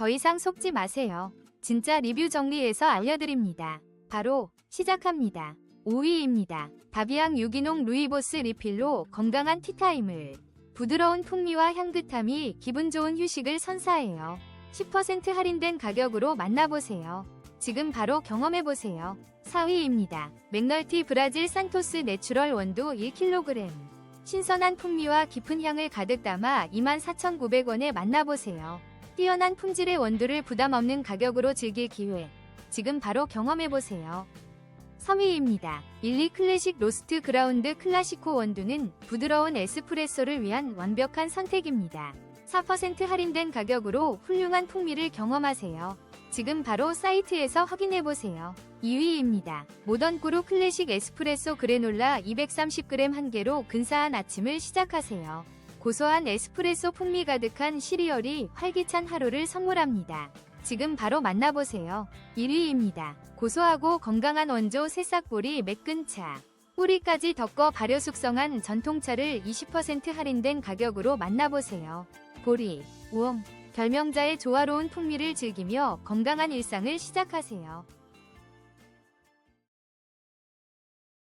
더 이상 속지 마세요. 진짜 리뷰 정리해서 알려드립니다. 바로 시작합니다. 5위입니다. 바비앙 유기농 루이보스 리필로 건강한 티타임을 부드러운 풍미와 향긋함이 기분 좋은 휴식을 선사해요. 10% 할인된 가격으로 만나보세요. 지금 바로 경험해보세요. 4위입니다. 맥널티 브라질 산토스 내추럴 원두 1kg. 신선한 풍미와 깊은 향을 가득 담아 24,900원에 만나보세요. 뛰어난 품질의 원두를 부담 없는 가격으로 즐길 기회. 지금 바로 경험해보세요. 3위입니다. 일리 클래식 로스트 그라운드 클라시코 원두는 부드러운 에스프레소를 위한 완벽한 선택입니다. 4% 할인된 가격으로 훌륭한 풍미를 경험하세요. 지금 바로 사이트에서 확인해보세요. 2위입니다. 모던꾸루 클래식 에스프레소 그래놀라 230g 한 개로 근사한 아침을 시작하세요. 고소한 에스프레소 풍미 가득한 시리얼이 활기찬 하루를 선물합니다. 지금 바로 만나보세요. 1위입니다. 고소하고 건강한 원조 새싹보리 매끈차. 뿌리까지 덮어 발효 숙성한 전통차를 20% 할인된 가격으로 만나보세요. 보리, 우엉, 결명자의 조화로운 풍미를 즐기며 건강한 일상을 시작하세요.